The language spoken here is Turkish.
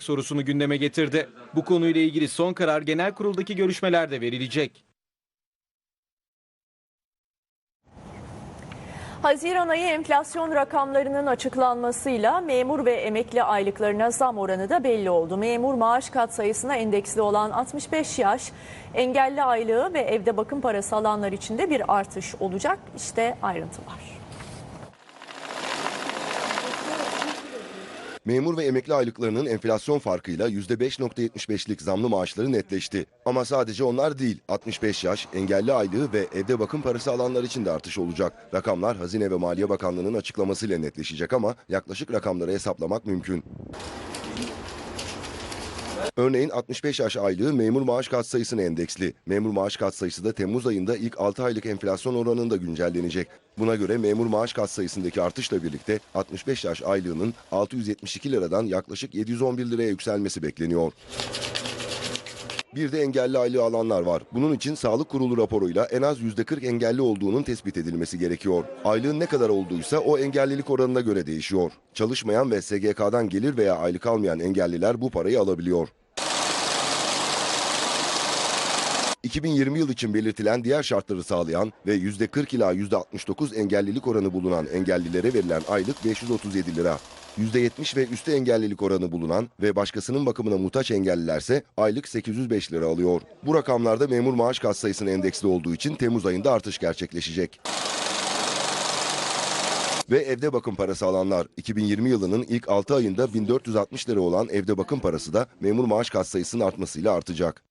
almak sorusunu gündeme getirdi. Bu konuyla ilgili son karar genel kuruldaki görüşmelerde verilecek. Haziran ayı enflasyon rakamlarının açıklanmasıyla memur ve emekli aylıklarına zam oranı da belli oldu. Memur maaş katsayısına endeksli olan 65 yaş engelli aylığı ve evde bakım parası alanlar için de bir artış olacak. İşte ayrıntılar. Memur ve emekli aylıklarının enflasyon farkıyla %5.75'lik zamlı maaşları netleşti. Ama sadece onlar değil, 65 yaş, engelli aylığı ve evde bakım parası alanlar için de artış olacak. Rakamlar Hazine ve Maliye Bakanlığı'nın açıklamasıyla netleşecek ama yaklaşık rakamları hesaplamak mümkün. Örneğin 65 yaş aylığı memur maaş katsayısına endeksli. Memur maaş katsayısı da Temmuz ayında ilk 6 aylık enflasyon oranında güncellenecek. Buna göre memur maaş katsayısındaki artışla birlikte 65 yaş aylığının 672 liradan yaklaşık 711 liraya yükselmesi bekleniyor. Bir de engelli aylığı alanlar var. Bunun için Sağlık Kurulu raporuyla en az %40 engelli olduğunun tespit edilmesi gerekiyor. Aylığın ne kadar olduysa o engellilik oranına göre değişiyor. Çalışmayan ve SGK'dan gelir veya aylık almayan engelliler bu parayı alabiliyor. 2020 yıl için belirtilen diğer şartları sağlayan ve %40 ila %69 engellilik oranı bulunan engellilere verilen aylık 537 lira. %70 ve üstü engellilik oranı bulunan ve başkasının bakımına muhtaç engellilerse aylık 805 lira alıyor. Bu rakamlarda memur maaş katsayısına endeksli olduğu için Temmuz ayında artış gerçekleşecek. Ve evde bakım parası alanlar 2020 yılının ilk 6 ayında 1460 lira olan evde bakım parası da memur maaş katsayısının artmasıyla artacak.